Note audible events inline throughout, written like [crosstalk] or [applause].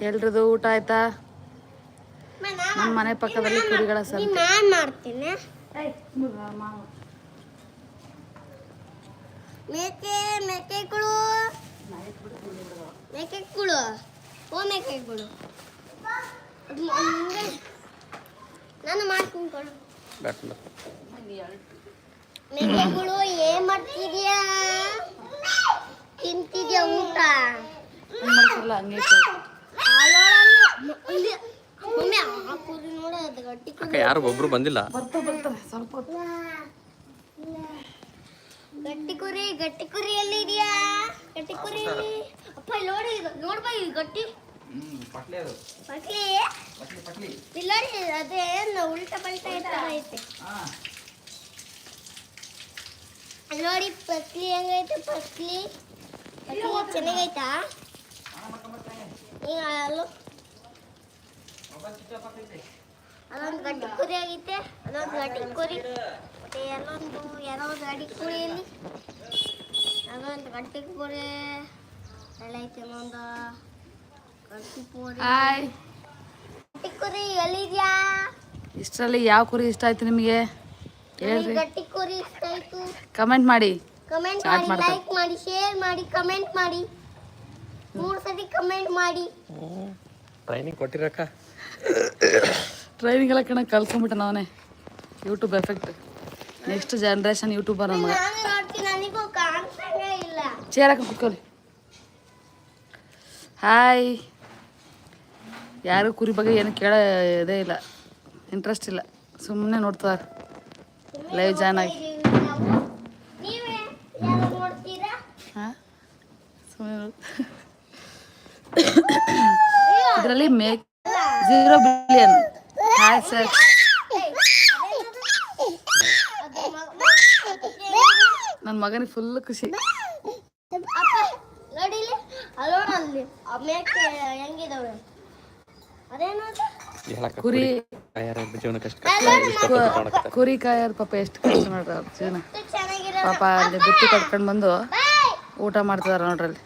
ಎಲ್ರದು ಊಟ ಆಯ್ತಾ? ನಮ್ಮ ಮನೆ ಪಕ್ಕದಲ್ಲಿ ಕುರಿಗಳ ಸಂತೆ. ನಾನು ಮಾಡ್ತೀನಿ? ಮೇಕೆ ಮೇಕೆಗಳು ಮೇಕೆಗಳು ಓ ಮೇಕೆಗಳು ಅದ್ ಹಂಗೆ. ನಾನು ಮೇಕೆ ಮೇಕೆಗಳು ಏನ್ ಮಾಡ್ತಿದ್ಯಾ? ತಿಂತಿದ್ಯಾ ಊಟ? ಹಂಗ್ ಮಾಡ್ತಾರಲ್ಲ ಹಂಗೆ ಇಟ್ಟು. ಇಲ್ಲಿ ಮಮ್ಮಿ ಆ ಕುರಿ ನೋಡ ಅದು ಗಟ್ಟಿ ಕುರಿ ಅಕ್ಕ ಯಾರು ಒಬ್ರು ಬಂದಿಲ್ಲ? ಬರ್ತಾ ಬರ್ತಾರೆ ಸ್ವಲ್ಪ ಗಟ್ಟಿ ಕುರಿ ಗಟ್ಟಿ ಕುರಿ ಎಲ್ಲಿ ಇದೆಯಾ? ಗಟ್ಟಿ ಕುರಿ. ಅಪ್ಪ ನೋಡಿ ನೋಡ್ಬಾ ಇದು ಗಟ್ಟಿ. ಪಟ್ಲಿ ಇಲ್ಲರಿ ಅದೇ ಉಲ್ಟಾ ಪಲ್ಟಾ ಐತೆ. ನೋಡಿ ಪತ್ಲಿ ಹೆಂಗೈತೆ ಪತ್ಲಿ ಪತ್ಲಿ ಚೆನ್ನಾಗೈತಾ? ಈಗ ಅಲ್ಲೂ ಅದೊಂದು ಗಟ್ಟಿ ಕುರಿ ಆಗೈತೆ ಅದೊಂದು ಗಟ್ಟಿ ಕುರಿ. ಮತ್ತೆ ಎಲ್ಲೊಂದು ಏನೋ ಒಂದು ಗಟ್ಟಿ ಕುರಿಯಲ್ಲಿ ಅದೊಂದು ಗಟ್ಟಿ ಕುರಿ. ಎಲ್ಲೈತೆ ಇನ್ನೊಂದು ಗಡ್ಡಿ ಕುರಿ. ಹಾಯ್. ಗಟ್ಟಿ ಕುರಿ ಎಲ್ಲಿದ್ಯಾ? ಇಷ್ಟರಲ್ಲಿ ಯಾವ ಕುರಿ ಇಷ್ಟ ಆಯ್ತು ನಿಮಗೆ? ಹೇಳ್ರಿ. ಗಟ್ಟಿ ಕುರಿ ಇಷ್ಟ ಆಯ್ತು. ಕಮೆಂಟ್ ಮಾಡಿ. ಕಮೆಂಟ್ ಮಾಡಿ. ಲೈಕ್ ಮಾಡಿ ಶೇರ್ ಮಾಡಿ ಕಮೆಂಟ್ ಮಾಡಿ. ಮೂರು ಸತಿ ಕಮೆಂಟ್ ಮಾಡಿ. ಟ್ರೈನಿಂಗ್ ಕೊಟ್ಟಿರಕ್ಕ. ಟ್ರೈನಿಂಗ್ ಎಲ್ಲ ಕಣ ಕಲ್ತ್ಕೊಂಡ್ಬಿಟ್ಟೆ ನಾವೇ YouTube effect next generation YouTuber ಕಾಣಿಸಂಗೇ ಇಲ್ಲ ಚೇರಕ್ಕೆ ಕುತ್ಕೊಳ್ಳಿ. ಹಾಯ್ ಯಾರು ಕುರಿ ಬಗ್ಗೆ ಏನು ಕೇಳ ಇದೇ ಇಲ್ಲ. ಇಂಟ್ರೆಸ್ಟ್ ಇಲ್ಲ. ಸುಮ್ಮನೆ ನೋಡ್ತಾರೆ ಲೈವ್ ಜಾಯ್ನ್ ಆಗಿ. ಸುಮ್ಮನೆ [coughs] ಇದರಲ್ಲಿ make zero billion hi sir ನನ್ನ ಮಗನಿಗೆ ಫುಲ್ ಖುಷಿ. ಕುರಿ. ಕುರಿ ಕಾಯರ್ ಪಾಪ ಎಷ್ಟು ಕಷ್ಟ ನೋಡ್ರಿ ಅವ್ರ ಜೀವನ. ಪಾಪ ಅಲ್ಲಿ ಬುತ್ತಿ ಕಟ್ಕೊಂಡು ಬಂದು ಊಟ ಮಾಡ್ತಿದಾರ ನೋಡ್ರಿ ಅಲ್ಲಿ.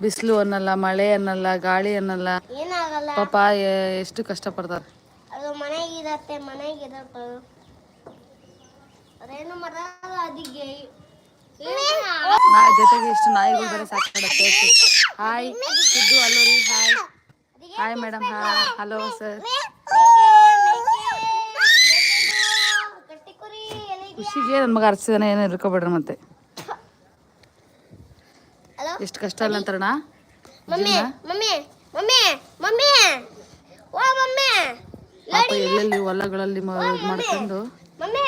ಬಿಸಿಲು ಅನ್ನಲ್ಲ ಮಳೆ ಅನ್ನಲ್ಲ ಗಾಳಿ ಅನ್ನಲ್ಲ. ಏನಾಗಲ್ಲ. ಪಾಪ ಎಷ್ಟು ಕಷ್ಟಪಡ್ತಾರೆ. ಅದು ಮನೆಗಿರತ್ತೆ ಮನೆಗಿರತ್ತೆ ಅದೇನು ಮರಲ್ಲ ಅದಕ್ಕೆ. ನಾ ಜೊತೆಗೆ ಎಷ್ಟು ನಾಯಿಗಳು ಬೇರೆ ಸಾಕಾಡತ್ತೆ hi Siddu ಅಲ್ಲೋರಿ hi hi madam hi hello sir ಖುಷಿಗೆ ನನ್ನ ಮಗ ಅರ್ಸಿದಾನೆ ಏನು ಇರ್ಕೋಬೇಡ್ರಿ ಮತ್ತೆ. ಹಲೋ ಎಷ್ಟು ಕಷ್ಟ ಇಲ್ಲ ಅಂತಾರಣ ಮಮ್ಮಿ ಮಮ್ಮಿ ಮಮ್ಮಿ ಮಮ್ಮಿ. ಓ ಮಮ್ಮಿ. ಪಾಪ ಎಲ್ಲೆಲ್ಲಿ ಹೊಲಗಳಲ್ಲಿ ಮ- ಇದ್ ಮಾಡ್ಕೊಂಡು? ಮಮ್ಮಿ.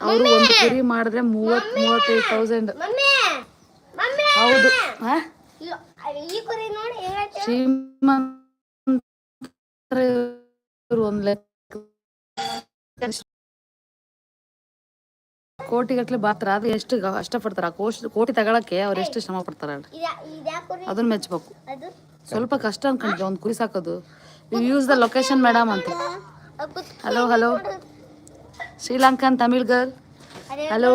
ಅವರು ಒಂದು ಕುರಿ ಮಾಡಿದ್ರೆ ಮೂವತ್ ಮೂವತ್ತೈದು ತೌಸಂಡ್ ಮಮ್ಮಿ. ಮಮ್ಮಿ. ಹೌದು. ಹಾ ಇಲ್ಲೋ, ಈ ಕುರಿ ನೋಡಿ ಹೇಗೈತೆ ಶ್ರೀಮಂತ ಒಂದ್ ಲೆಕ್ಕ ಕೋಟಿಗಟ್ಲೆ ಬಾತ್ರ ಅದು ಎಷ್ಟು ಕಷ್ಟಪಡ್ತಾರೆ ಆ ಕೋಶ್ ಕೋಟಿ ತಗೊಳಕ್ಕೆ ಅವ್ರು ಎಷ್ಟು ಶ್ರಮ ಪಡ್ತಾರ ಅದನ್ನ ಮೆಚ್ಚಬೇಕು ಅದು ಸ್ವಲ್ಪ ಕಷ್ಟ ಅನ್ಕೊಂಡಿದ್ದೆ ಒಂದು ಕುರಿ ಸಾಕೋದು ಯೂಸ್ ದ ಲೊಕೇಶನ್ ಮೇಡಮ್ ಅಂತ hello hello Sri Lankan Tamil girl hello.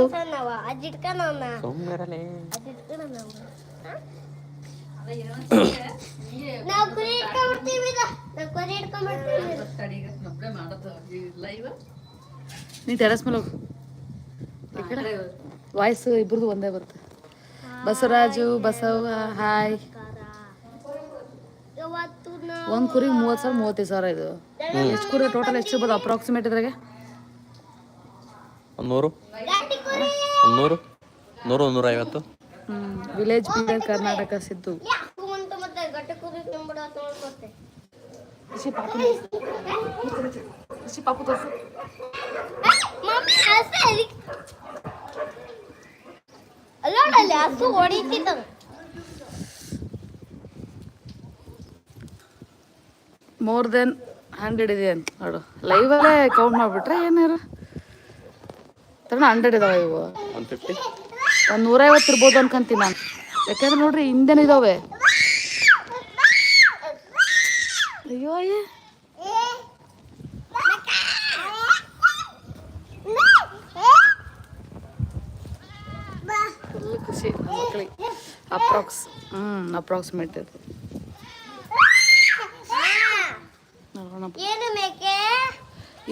ನೀ ಟೆರಸ್ ಮೇಲೆ ಹೋಗು ವಾಯ್ಸ್ ಇಬ್ರದ್ದು ಒಂದೇ ಬರುತ್ತೆ. ಬಸವರಾಜು ಬಸವ ಹಾಯ್. ಒಂದು ಕುರಿ ಮೂವತ್ತು ಸಾವಿರ ಮೂವತ್ತೈದು ಸಾವಿರ ಇದು. ಎಷ್ಟು ಕುರಿ ಟೋಟಲ್ ಎಷ್ಟು ಇರ್ಬೋದು? ಅಪ್ರಾಕ್ಸಿಮೇಟ್ ಇದ್ರಾಗೆ? ಒಂದು ನೂರು. ಒಂದು ನೂರು. ನೂರು ಒಂದು ನೂರ ಐವತ್ತು. ವಿಲೇಜ್ ಬೀದರ್ ಕರ್ನಾಟಕ ಸಿದ್ದು. ಪಾಪು. ತೋರ್ಸು. ಅಲ್ಲೋಡಲ್ಲಿ ಹಸು ಹೊಡಿತಿದ್ದವು ಮೋರ್ ದೆನ್ ಹಂಡ್ರೆಡ್ ಇದೆ ಅಂತ ನೋಡು ಲೈವಲ್ಲೇ ಕೌಂಟ್ ಮಾಡಿಬಿಟ್ರೆ ಏನಾರು ತಗೊಂಡು ಹಂಡ್ರೆಡ್ ಇದಾವೆ ಇವು ಒನ್ ಫಿಫ್ಟಿ ಒಂದು ನೂರೈವತ್ತು ಇರ್ಬೋದು ಅನ್ಕಂತೀನಿ ನಾನು ಯಾಕಂದ್ರೆ ನೋಡ್ರಿ ಹಿಂದೆನಿದಾವೆ ಅಯ್ಯೋ ಅಪ್ರಾಕ್ಸ್ ಹ್ಞೂ ಅಪ್ರಾಕ್ಸಿಮೇಟ್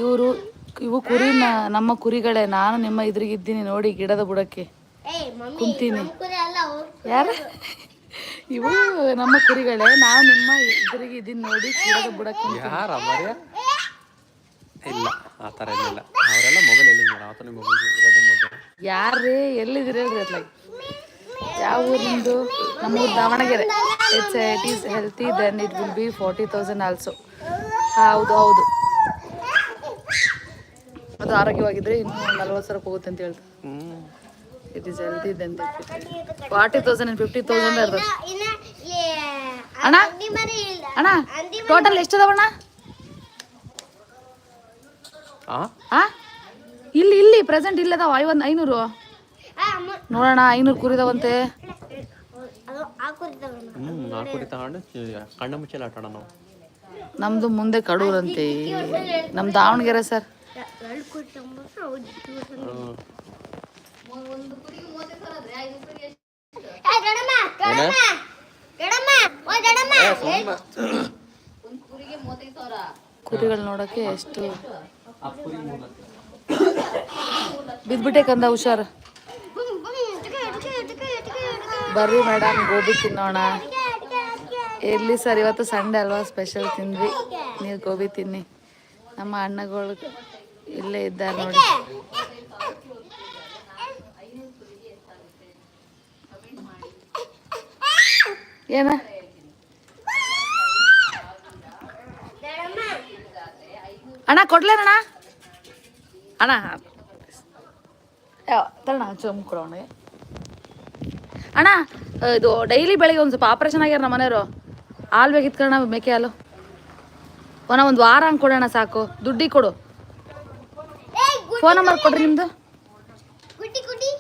ಇವರು ಇವು ಕುರಿ ನಮ್ಮ ಕುರಿಗಳೇ. ನಾನು ನಿಮ್ಮ ಇದ್ರಿಗಿದ್ದೀನಿ ನೋಡಿ ಗಿಡದ ಬುಡಕ್ಕೆ. ಕುಂತೀನಿ. ಯಾರು? ಇವು ನಮ್ಮ ಕುರಿಗಳೇ. ನಾನು ನಿಮ್ಮ ಇದ್ರಿಗೆ ನೋಡಿ ಗಿಡದ ಬುಡಕ್ಕೆ ಇಲ್ಲ ಆ ಥರ ಇಲ್ಲ ಅವರೆಲ್ಲ ಮೊಬೈಲ್ ಮೊಬೈಲ್ ಯಾರೇ ಎಲ್ಲಿದ್ದೀರಿ ಹೇಳ್ರಿ ಅದ್ಲಾಗಿ ಯಾವ ಊರು ನಿಮ್ಮದು ನಮ್ಮೂರು Davanagere. It's it is healthy then it will be forty thousand also ಹೌದು ಹೌದು. ಅದು ಆರೋಗ್ಯವಾಗಿದ್ರೆ ಇನ್ನೂ ನಲ್ವತ್ತು ಸಾವಿರ ಹೋಗುತ್ತೆ ಅಂತ ಹೇಳ್ತಾರೆ. It is healthy then forty thousand and fifty thousand ಇರ್ತದೆ ಅಣ್ಣ ಅಂದಿ ಅಣ್ಣ? ಅಂದಿ ಟೋಟಲ್ ಎಷ್ಟದವಣ್ಣ ಇಲ್ಲಿ ಇಲ್ಲಿ ಪ್ರೆಸೆಂಟ್ ಇಲ್ಲದಾವ ಐವತ್ತು ಐನೂರು. ನೋಡೋಣ ಐನೂರು ಕುರಿದವಂತೆ. ಆ ಕುರಿ ತಗೊಂಡು ಕಣ್ಣ ನಾವು. ನಮ್ದು ಮುಂದೆ ಕಡೂರಂತೆ. ನಮ್ಮ ದಾವಣಗೆರೆ ಸರ್. ಕುರಿಗಳು ನೋಡಕ್ಕೆ ಎಷ್ಟು ಬಿದ್ಬಿಟ್ಟೆ ಕಂದ ಹುಷಾರು. ಬರ್ರಿ ಮೇಡಮ್, ಗೋಬಿ ತಿನ್ನೋಣ. ಟುಕು. ಸರ್, ಇವತ್ತು ಸಂಡೇ ಅಲ್ವಾ? ಸ್ಪೆಷಲ್ ತಿಂದ್ವಿ. ನೀವು ಗೋಬಿ ತಿನ್ನಿ. ನಮ್ಮ ಅಣ್ಣಗಳು ಇಲ್ಲೇ ಇದ್ದಾರೆ ನೋಡಿ. ಏನ? ಅಣ್ಣ, ಕೊಡ್ಲೇನಣ್ಣ? ಅಣ್ಣ ತರೋಣ ಚುಮ್ ಕೊಡೋಣ ಅಣ್ಣ ಇದು ಡೈಲಿ ಬೆಳಿಗ್ಗೆ ಒಂದು ಸ್ವಲ್ಪ ಆಪ್ರೇಷನ್ ಆಗ್ಯಾರ ನಮ್ಮ ಮನೆಯವರು. ಹಾಲು ಬೇಕಿತ್ತು ಕಣ ಮೇಕೆ ಹಾಲು. ಒಂದು ವಾರ ಹಂಗೆ ಕೊಡೋಣ ಸಾಕು. ದುಡ್ಡಿಗೆ ಕೊಡು. ಫೋನ್ ನಂಬರ್ ಕೊಡ್ರಿ ನಿಮ್ಮದು ಗುಡ್ಡಿ ಗುಡ್ಡಿ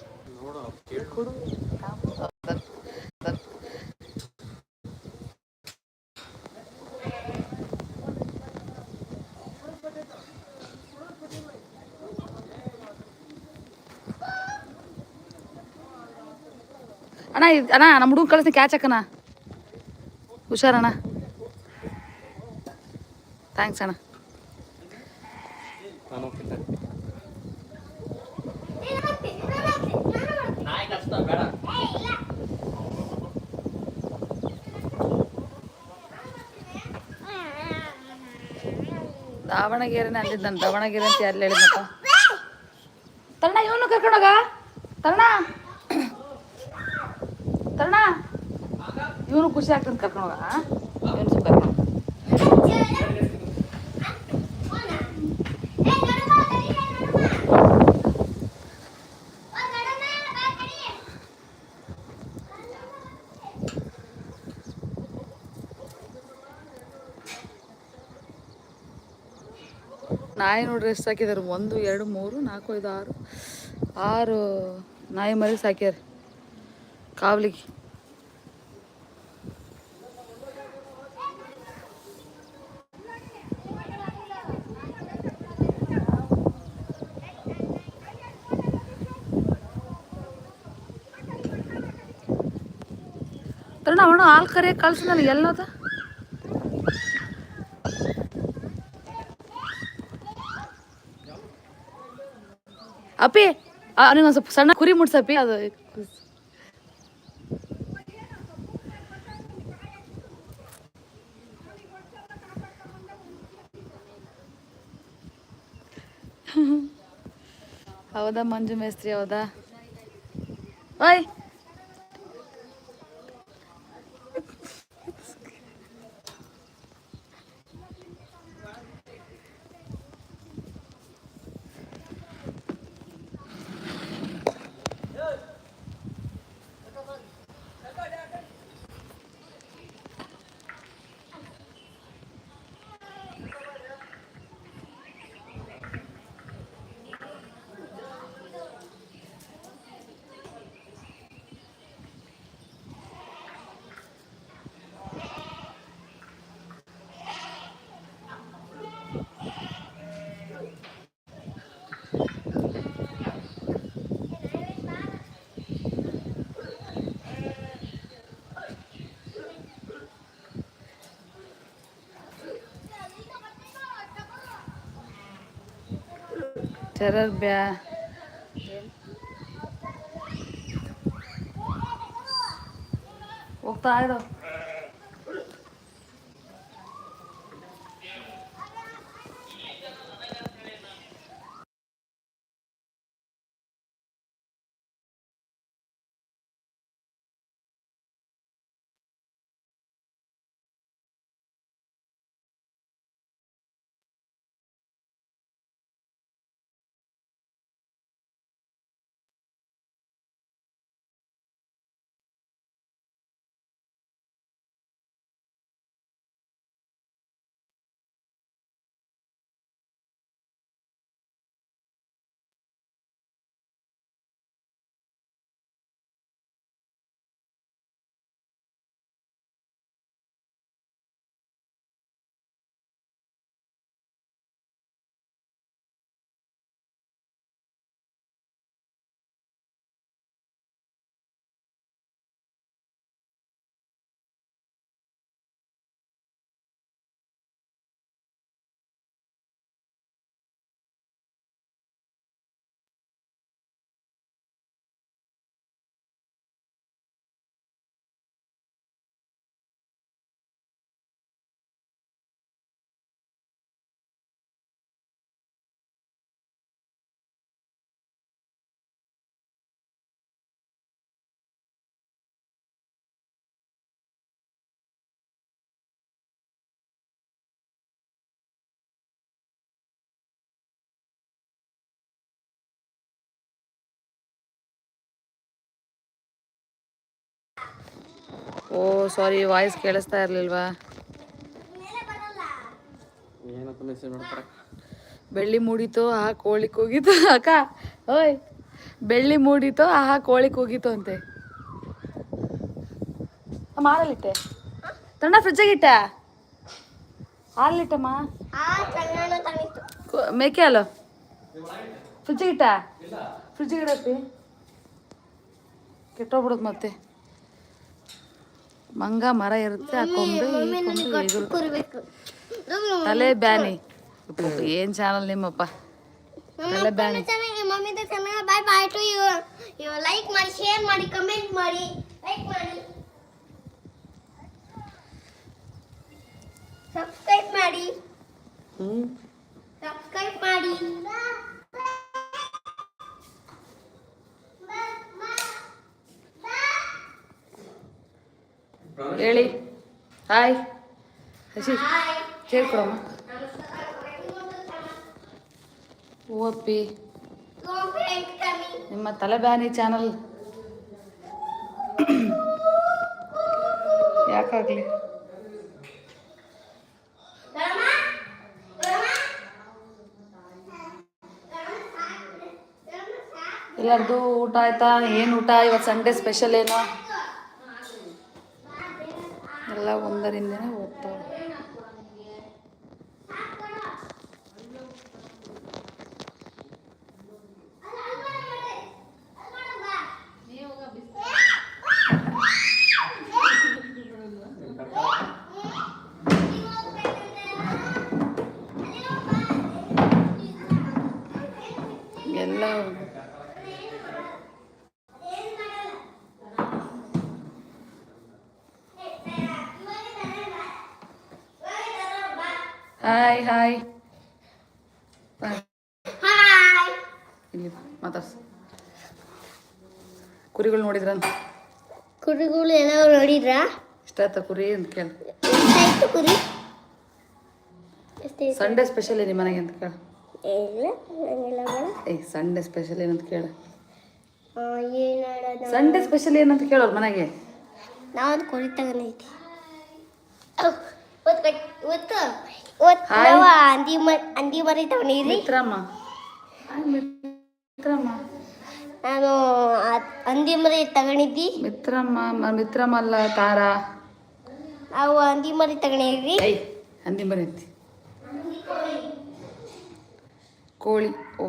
ಅಣ್ಣ, ಇದು ಅಣ್ಣ ನಮ್ಮ ಹುಡುಗ ಕಳಿಸ್ತೀನಿ ಕ್ಯಾಚ್ ಹಾಕಣ ಹುಷಾರಣ್ಣ. ಥ್ಯಾಂಕ್ಸ್ ಅಣ್ಣ. ದಾವಣಗೆರೆನೆ ಅಲ್ಲಿದ್ದ ದಾವಣಗೆರೆ ಅಂತ ಯಾರು ಹೇಳಿದ್ನಪ್ಪ? ತಣ್ಣ ಇವನು ಕರ್ಕೊಂಡೋಗ ತಣ್ಣ ತಣ್ಣ ಇವನು ಖುಷಿ ಆಗ್ತದೆ ಕರ್ಕೊಂಡೋಗ ನಾಯಿ ನೋಡ್ರಿ ಎಷ್ಟು ಸಾಕಿದಾರೆ? ಒಂದು, ಎರಡು, ಮೂರು, ನಾಲ್ಕು, ಐದು, ಆರು. ಆರು ನಾಯಿ ಮರಿ ಸಾಕ್ಯಾರ. ಕಾವಲಿಗೆ. ತಣ್ಣ ಅವನು ಹಾಲು ಕರೆ ಕಳ್ಸಿದ್ನಲ್ಲ, ಎಲ್ಲೋದ? ಅಪ್ಪಿ ನೀವು ಒಂದು ಸ್ವಲ್ಪ ಸಣ್ಣ ಕುರಿ ಮುಡ್ಸಪ್ಪಿ ಅದು ಹೌದಾ ಮಂಜು ಮೇಸ್ತ್ರಿ ಹೌದಾ ಓಯ್ ಟೆರರ್ ಬ್ಯಾ ಹೋಗ್ತಾ ಇರೋ ಓ ಸಾರಿ ವಾಯ್ಸ್ ಕೇಳಿಸ್ತಾ ಇರ್ಲಿಲ್ವಾ? ಬೆಳ್ಳಿ ಮೂಡಿತು ಆ ಕೋಳಿ ಕೂಗಿತು ಅಕ್ಕ ಓಯ್ ಬೆಳ್ಳಿ ಮೂಡಿತು ಆ ಕೋಳಿ ಕೂಗಿತು ಅಂತೆ. ಮಾರಲ್ಲಿಟ್ಟೆ ತಣ್ಣ ಫ್ರಿಜ್ಜಾಗ ಇಟ್ಟ. ಹಾಲಿಟ್ಟಮ್ಮ ಮೇಕೆ ಹಾಲು. ಫ್ರಿಜ್ಜಿಗೆ ಇಟ್ಟ. ಫ್ರಿಜ್ಜಿಗೆ ಇಡಪ್ಪಿ ಕೆಟ್ಟೋಗ್ಬಿಡುತ್ತೆ ಮತ್ತೆ. ಮಂಗ ಮರ ಇರುತ್ತೆ ಆ ಕೊಂಬೆ ಈ ಕೊಂಬೆ ತಲೆ ಬ್ಯಾನಿ. ಏನ್ ಚಾನಲ್ ನಿಮ್ಮಪ್ಪ? ತಲೆ ಬ್ಯಾನಿ. ಚೆನ್ನಾಗಿ ಮಮ್ಮಿದ ಚೆನ್ನಾಗಿ bye bye to you you like ಮಾಡಿ ಶೇರ್ ಮಾಡಿ ಕಮೆಂಟ್ ಮಾಡಿ. ಲೈಕ್ ಮಾಡಿ. ಸಬ್ಸ್ಕ್ರೈಬ್ ಮಾಡಿ. ಸಬ್ಸ್ಕ್ರೈಬ್ ಮಾಡಿ. ಹೇಳಿ. ಹಾಯ್. ಹಸಿ. ಕೇಳ್ಕೊಡಮ್ಮ ಓಪಿ. ನಿಮ್ಮ ತಲೆಬ್ಯಾನಿ ಚಾನಲ್. ಯಾಕಾಗ್ಲಿ? ಎಲ್ಲರದು ಊಟ ಆಯ್ತಾ? ಏನು ಊಟ? ಇವತ್ತು ಸಂಡೇ ಸ್ಪೆಷಲ್ ಏನು? ಒಂದರಿಂದನೇ ಹೋಗ್ತಾವೆ ಎಲ್ಲ ಹಾಯ್ ಹಾಯ್ ಹಾಯ್ ಇಲ್ಲಿ ಮಾತಾಡ್ಸ. ಕುರಿಗಳು ನೋಡಿದ್ರ? ಕುರಿಗಳು ಎಲ್ಲ ನೋಡಿದ್ರಾ? ಇಷ್ಟ ಆಯ್ತಾ ಕುರಿ ಅಂತ ಕೇಳು. ಎಷ್ಟಾಯ್ತು ಕುರಿ? ಸಂಡೇ ಸ್ಪೆಷಲ್ ನಿಮ್ಮ ಮನೆಗೆ ಅಂತ ಕೇಳು. ಏಯ್ ಸಂಡೇ ಸ್ಪೆಷಲ್ ಏನಂತ ಕೇಳು. ಆ, ಏನ್ ಸಂಡೇ ಸ್ಪೆಷಲ್ ಏನಂತ ಕೇಳೋರು ಮನೆಗೆ. ನಾವೊಂದು ಕುರಿ ತಗೊಂಡೈತಿ. ನಾವು ಅಂದಿ ಮರಿ ತಗೊಂಡಿರಿ ಮಿತ್ರಮ್ಮ. ಮಿತ್ರಮ್ಮ? ನಾನು ಅಂದಿಮರಿ ಅಂದಿ ಮರಿ ತಗೊಂಡಿದ್ದಿ. ಮಿತ್ರಮ್ಮ ಮಿತ್ರಮ್ಮ ಅಲ್ಲ ತಾರಾ? ನಾವು ಅಂದಿಮರಿ ತಗೊಂಡಿರಿ ಏಯ್ ಹಂದಿ ಬರೀತಿ ಕೋಳಿ ಓ.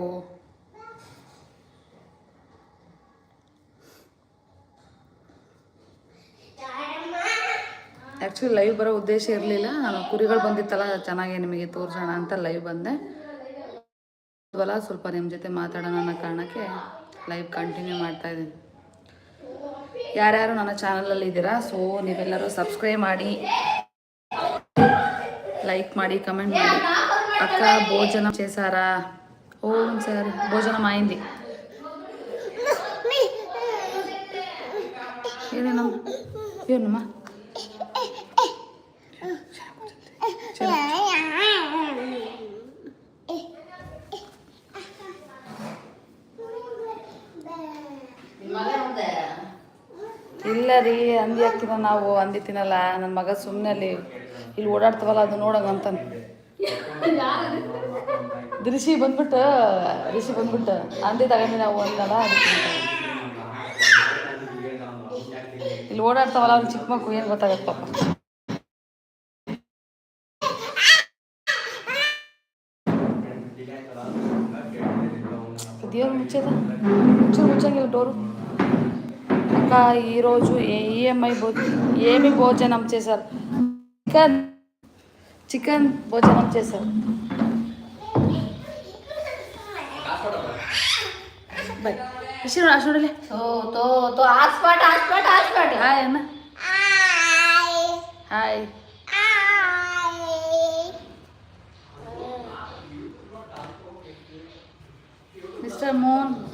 ಆ್ಯಕ್ಚುಲಿ ಲೈವ್ ಬರೋ ಉದ್ದೇಶ ಇರಲಿಲ್ಲ. ನಾನು ಕುರಿಗಳು ಬಂದಿತ್ತಲ್ಲ ಚೆನ್ನಾಗಿ ನಿಮಗೆ ತೋರಿಸೋಣ ಅಂತ ಲೈವ್ ಬಂದೆ. ಅಲ್ವಲ್ಲ ಸ್ವಲ್ಪ ನಿಮ್ಮ ಜೊತೆ ಮಾತಾಡೋಣ ಅನ್ನೋ ಕಾರಣಕ್ಕೆ ಲೈವ್ ಕಂಟಿನ್ಯೂ ಮಾಡ್ತಾ ಇದ್ದೀನಿ ಯಾರ್ಯಾರು ನನ್ನ ಚಾನಲಲ್ಲಿ ಇದ್ದೀರಾ ಸೊ ನೀವೆಲ್ಲರೂ ಸಬ್ಸ್ಕ್ರೈಬ್ ಮಾಡಿ లైక్ ಮಾಡಿ కమెంట్ ಮಾಡಿ అక్క భోజనం చేశారా ఓం సార్ భోజనం అయింది ఏదేనా ఏనమ్మా ಇಲ್ಲ ರೀ, ಅಂದಿ ಹಾಕ್ತಿನ ನಾವು ಅಂದಿ ತಿನ್ನಲ್ಲ ನನ್ನ ಮಗ ಸುಮ್ಮನೆ ಅಲ್ಲಿ, ಇಲ್ಲಿ ಓಡಾಡ್ತವಲ್ಲ, ಅದು ನೋಡೋಣ ಅಂತಾನೆ. ರಿಷಿ ಬಂದ್ಬಿಟ್ಟು ರಿಷಿ ಬಂದ್ಬಿಟ್ಟು, ಅಂದಿ ತಗೊಂಡು ನಾವು ಅಂದಲ್ಲ ಇಲ್ಲಿ ಓಡಾಡ್ತಾವಲ್ಲ ಅವ್ನು ಚಿಕ್ಕ ಮಕ್ಕಳು ಏನು ಗೊತ್ತಾಗತ್ತೆ ಪಾಪ. ದೇವ್ರು ಮುಚ್ಚದ? ಮುಚ್ಚ, ಮುಚ್ಚಂಗಿಲ್ಲ ಡೋರು. एम भोजन चिकन भोजन मिस्टर मोहन